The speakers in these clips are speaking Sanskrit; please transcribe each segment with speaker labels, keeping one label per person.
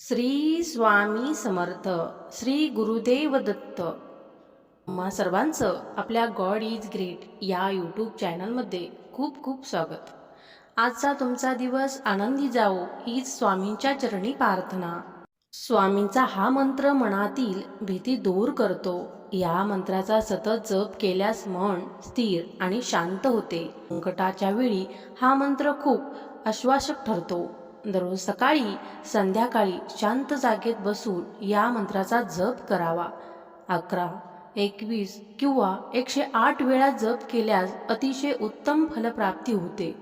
Speaker 1: श्री स्वामी समर्थ श्री गुरुदेव दत्त. तुम्हा सर्वांचं आपल्या गॉड इज ग्रेट या यूट्यूब चॅनलमध्ये खूप खूप स्वागत. आजचा तुमचा दिवस आनंदी जाओ हीच स्वामींच्या चरणी प्रार्थना. स्वामींचा हा मंत्र मनातील भीती दूर करतो. या मंत्राचा सतत जप केल्यास मन स्थिर आणि शांत होते. संकटाच्या वेळी हा मंत्र खूप आश्वासक ठरतो. दररोज सकाळी संध्याकाळी शांत जागेत बसून या मंत्राचा जप करावा. अकरा एकवीस किंवा एकशे आठ वेळा जप केल्यास अतिशय उत्तम फलप्राप्ती होते.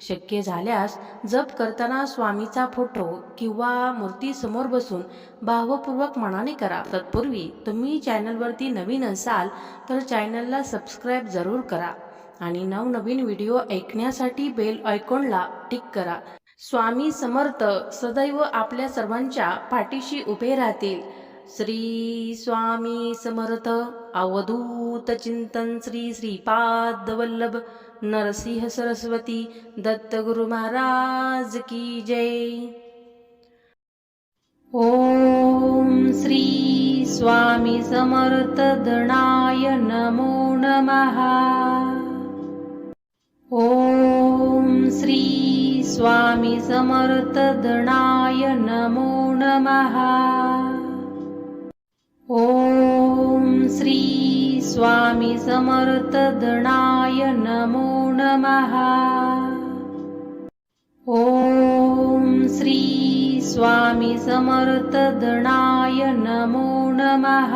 Speaker 1: शक्य झाल्यास जप करताना स्वामीचा फोटो किंवा मूर्तीसमोर बसून भावपूर्वक मनाने करा. तत्पूर्वी तुम्ही चॅनलवरती नवीन असाल तर चॅनलला सबस्क्राईब जरूर करा आणि नवनवीन व्हिडिओ ऐकण्यासाठी बेल आयकॉनला टिक करा. स्वामी समर्थ सदैव आपल्या सर्वांच्या पाठीशी उभे राहतील. श्री स्वामी समर्थ अवधूत चिंतन श्री श्रीपाद वल्लभ नरसिंह सरस्वती दत्तगुरु महाराज की जय. ओम श्री स्वामी समर्थ धनाय नमो नमः. ओम श्री स्वामी समर्थदणाय नमो नमः। ॐ श्री स्वामी समर्थदणाय नमो नमः। ॐ श्री स्वामी समर्थदणाय नमो नमः।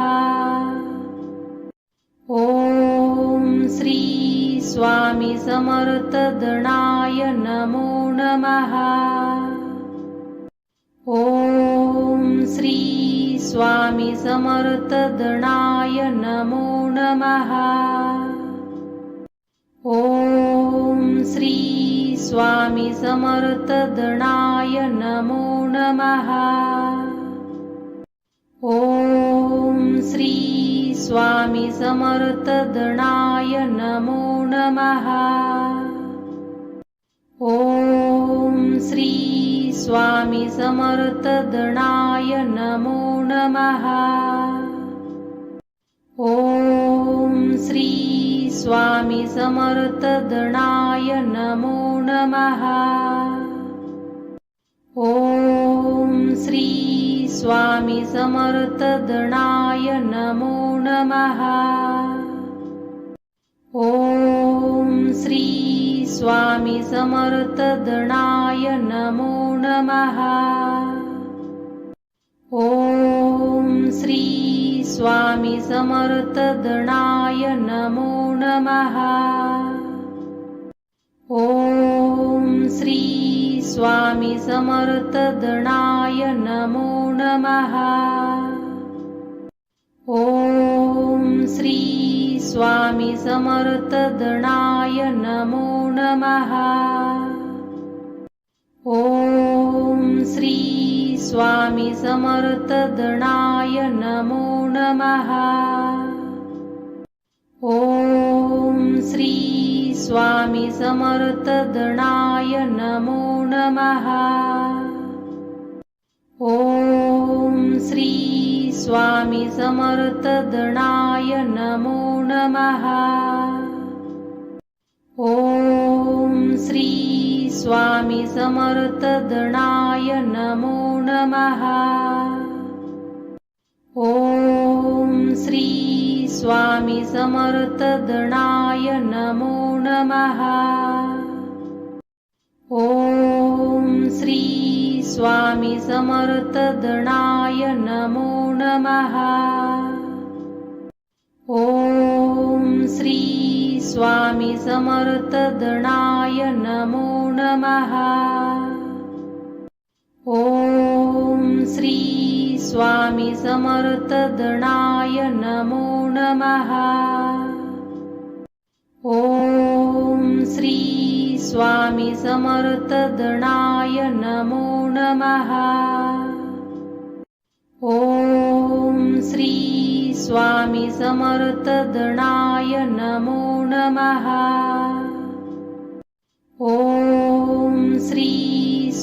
Speaker 1: ॐ श्री स्वामी समर्तदणाय नमो नमः। ॐ श्री स्वामी समर्थदणाय नमो नमः। ॐ श्री स्वामीणाय नमो नमः। ॐ श्री स्वामी समर्थदणाय नमो नमः. ॐ श्री स्वामी समर्थदणाय नमो नमः. ॐ श्री स्वामी समर्थदणाय नमो नमः. ॐ श्री स्वामी समर्तदणाय नमो नमः। ॐ श्री स्वामी समर्थदणाय नमो नमः। ॐ श्री स्वामीणाय नमो नमः। ॐ श्री स्वामी समर्तदणाय नमो नमः। ॐ श्री स्वामी समर्थदणाय नमो नमः। ॐ श्री स्वामि ॐ श्री स्वामी समर्तदणाय नमो नमः। ॐ श्री स्वामी स्वामीणाय नमो नमः। ॐ श्री स्वामी स्वामीणाय नमो नमः। ॐ स्वामी समर्थदणाय नमो नमः। ॐ श्री स्वामी समर्थदणाय नमो नमः। ॐ श्री स्वामीणाय नमो नमः। ॐ श्री स्वामी समर्थदणाय नमो नमः। ॐ श्री स्वामी समर्थदणाय नमो नमः। ॐ श्री स्वामी समर्थदणाय नमो नमः। ॐ श्री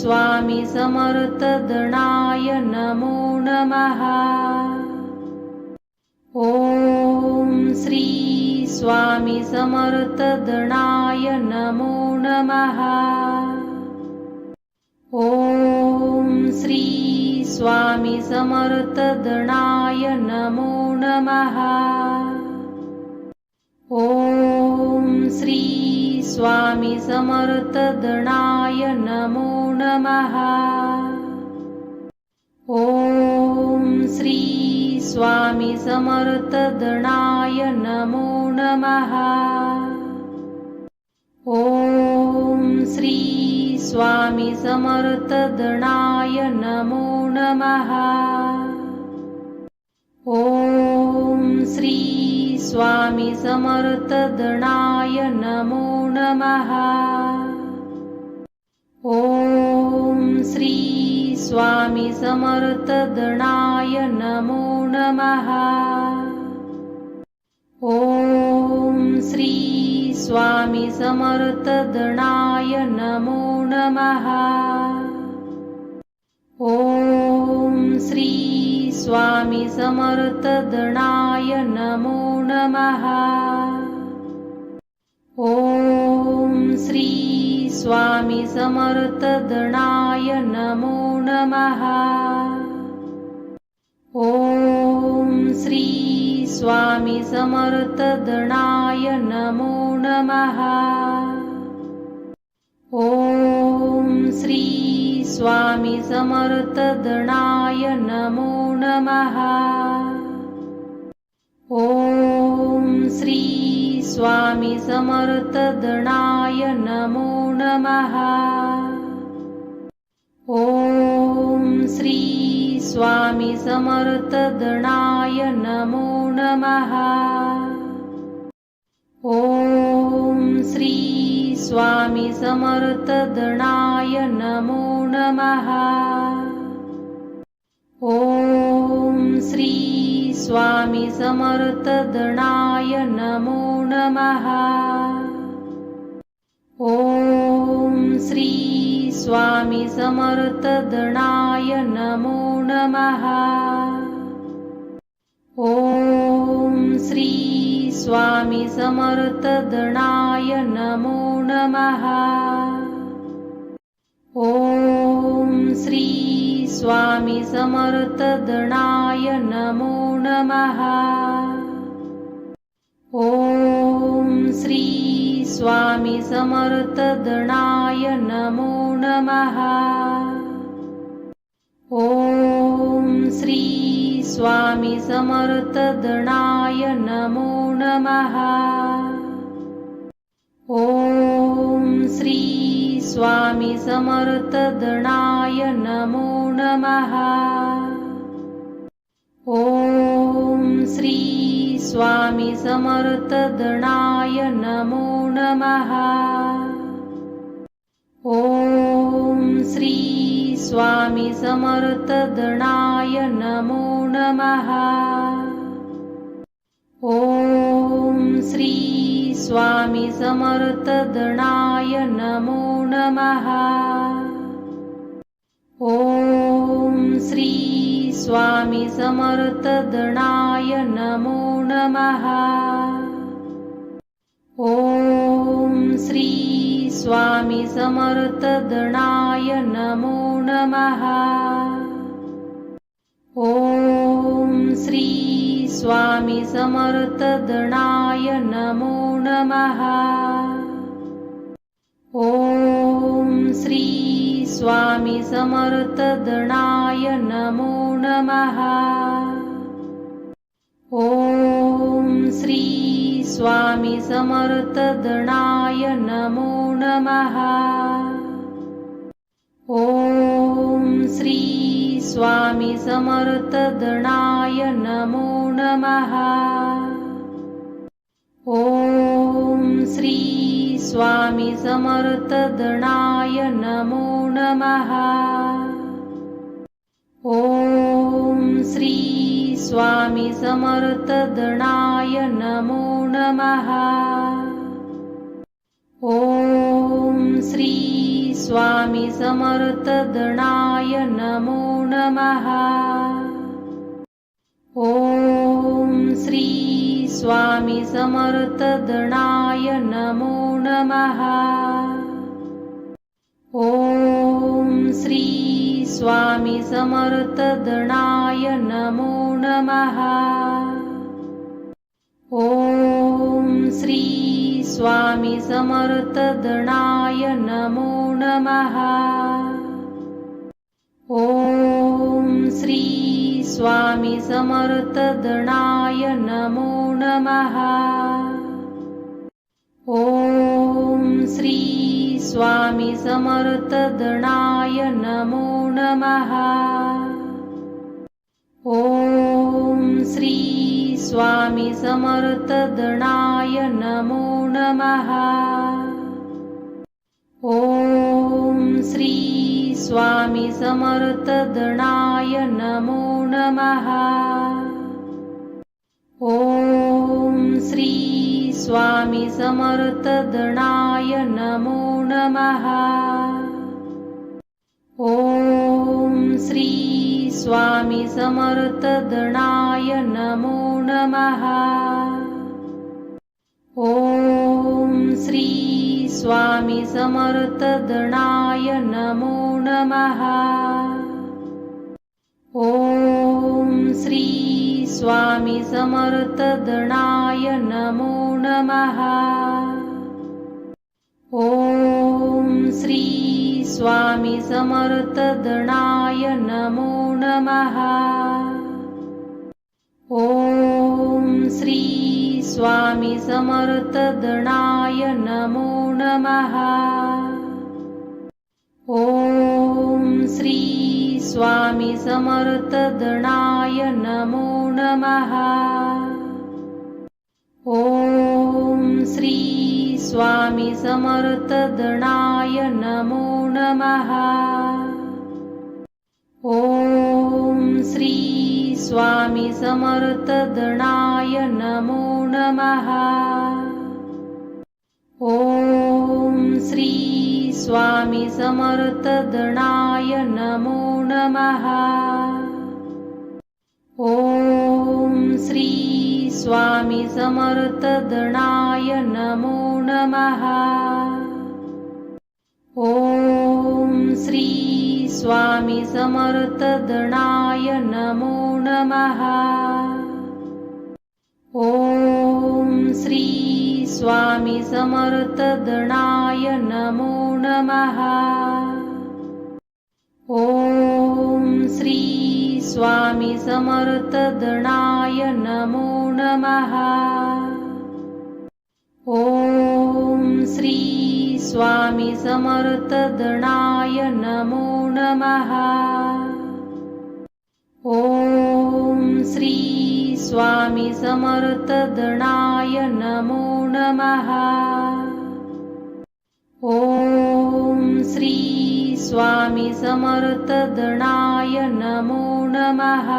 Speaker 1: स्वामी समर्थ दणाय नमो नमः। ॐ श्री स्वामी दणाय नमो नमः। ॐ श्री स्वामी समर्थ दणाय नमो नमः स्वामी समर्थ दणाय नमो नमः। ॐ श्री स्वामी समर्थ दणाय नमो नमः। ॐ श्री स्वामी समर्थ दणाय नमो नमः। ॐ श्री स्वामी समर्थ दणाय नमो नमः। ॐ श्री स्वामी समर्थ दणाय नमो नमः। ॐ श्री स्वामी समर्थ दणाय नमो नमः। ॐ श्री स्वामी समर्थ दणाय नमो नमः। ॐ श्री स्वामी समर्थ दणाय नमो नमः। ॐ श्री स्वामी समर्थ दणाय नमो नमः। ॐ श्री स्वामी समर्थ दणाय नमो नमः। ॐ श्री स्वामी समर्थ दणाय नमो नमः। ॐ श्री स्वामी समर्थ दणाय नमो नमः। ॐ श्री स्वामी समर्थ दणाय नमो नमः। ॐ श्री स्वामी समर्थ दणाय नमो नमः। ॐ श्री स्वामी दणाय नमो नमः। ॐ श्री स्वामी समर्थ दणाय नमो नमः। ॐ श्री स्वामी समर्थ दणाय नमो नमः। ॐ श्री स्वामी समर्थ दणाय नमो नमः। ॐ श्री स्वामी दणाय नमो नमः। ॐ श्री स्वामी दणाय नमो नमः। ॐ श्री स्वामी समर्थ दणाय नमो नमः। ॐ स्वामी समर्थ दणाय नमो नमः। ॐ श्री स्वामी समर्थ दणाय नमो नमः। ॐ श्री स्वामी समर्थ दणाय नमो नमः। ॐ श्री स्वामी समर्थ दणाय नमो नमः। ॐ श्री स्वामी समर्थ दणाय नमो नमः। ॐ श्री स्वामी समर्थ दणाय नमो नमः। ॐ श्री स्वामी समर्थ दणाय नमो नमः। ॐ श्री स्वामी समर्थ दणाय नमो नमः। ॐ श्री स्वामी समर्थ दणाय नमो नमः। ॐ श्री स्वामी समर्थ दणाय नमो नमः। ॐ श्री स्वामी समर्थ दणाय नमो नमः। ॐ श्री स्वामी समर्थ दणाय नमो नमः। ॐ श्री स्वामी समर्थ दणाय नमो नमः। ॐ श्री स्वामी समर्थ दणाय नमो नमः। ॐ श्री स्वामी समर्थ दणाय नमो नमः। ॐ श्री स्वामी समर्थ दणाय नमो नमः। ॐ श्री स्वामी ॐ श्री स्वामी समर्थ दणाय नमो नमः। ॐ श्री स्वामी समर्थ दणाय नमो नमः। ॐ श्री स्वामी समर्थ दणाय नमो नमः। ॐ श्री स्वामी समर्थ दणाय नमो नमः। ॐ स्वामी समर्थ दणाय नमो नमः। ॐ श्री स्वामी समर्थ दणाय नमो नमः। ॐ श्री स्वामी दणाय नमो नमः। ॐ श्री स्वामी समर्थ दणाय नमो नमः। ॐ श्री स्वामी समर्थ दणाय नमो नमः। ॐ श्री स्वामी ॐ श्री स्वामी समर्थ दणाय नमो नमः. ॐ श्री स्वामी समर्थ दणाय नमो नमः. ॐ श्री स्वामी समर्थ दणाय नमो नमः. ॐ श्री स्वामी समर्थ दणाय नमो नमः। ॐ श्री स्वामी समर्थ दणाय नमो नमः। ॐ श्री स्वामी समर्थ दणाय नमो नमः। ॐ श्री स्वामी समर्थ दणाय नमो नमः। ॐ श्री स्वामी समर्थ दणाय नमो नमः।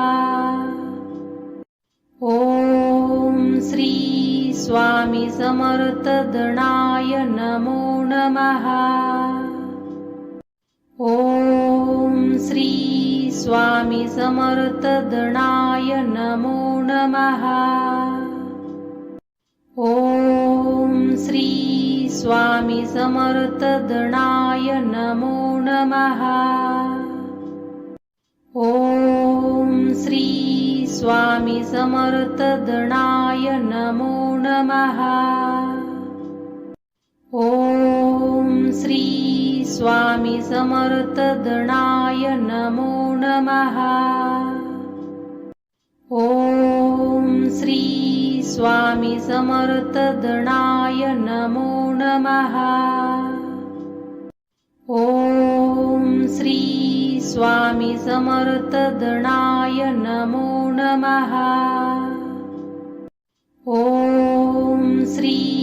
Speaker 1: ॐ श्री स्वामी समर्थ दणाय नमो नमः। ॐ श्री स्वामी समर्थ दणाय नमो नमः। ॐ श्री स्वामी समर्थ दणाय नमो नमः। ॐ श्री स्वामी ॐ श्री स्वामी समर्थ दणाय नमो नमः। ॐ श्री स्वामी समर्थ दणाय नमो नमः। ॐ श्री स्वामी समर्थ दणाय नमो नमः। ॐ श्री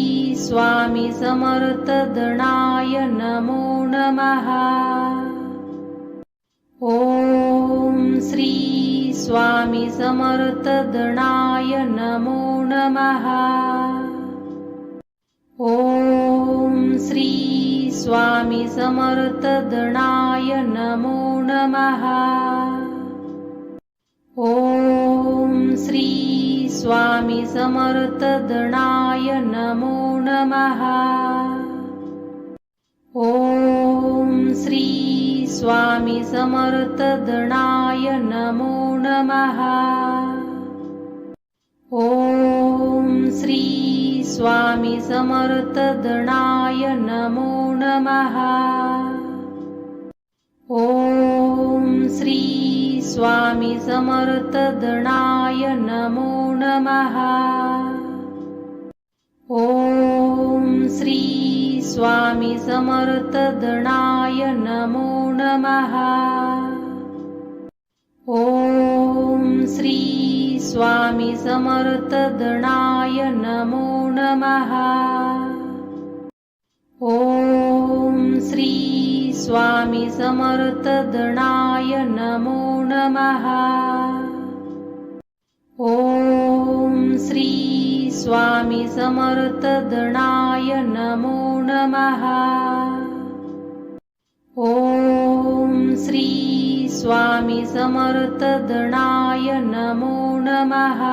Speaker 1: स्वामी समर्तदणाय नमो नमः। ॐ श्री स्वामी समर्थदणाय नमो नमः। ॐ श्री स्वामी समर्थदणाय नमो नमः। ॐ श्री स्वामी समर्थदणाय नमो नमः। ॐ श्री स्वामी समर्थदणाय नमो नमः। ॐ श्री स्वामी समर्थदणाय नमो नमः। ॐ श्री स्वामी समर्थदणाय नमो नमः। ॐ श्री स्वामी ॐ श्री स्वामीणाय नमो नमः। ॐ श्री स्वामिदणायो नमः ॐ श्री स्वामी समर्थदणाय नमो नमः। ॐ श्री स्वामी समर्थदणाय नमो नमः।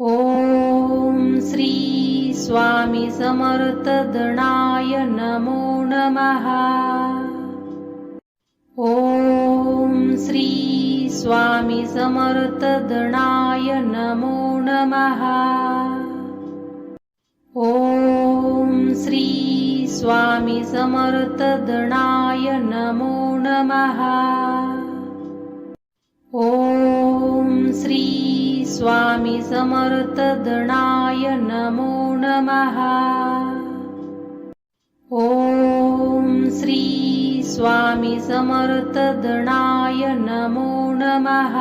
Speaker 1: ॐ श्री स्वामी समर्थदणाय नमो नमः। ॐ श्री स्वामी समर्थदणाय नमो नमः। ॐ श्री स्वामी समर्थदणाय नमो नमः। ॐ श्री नमः ॐ श्री स्वामी समर्थ दणाय नमो नमः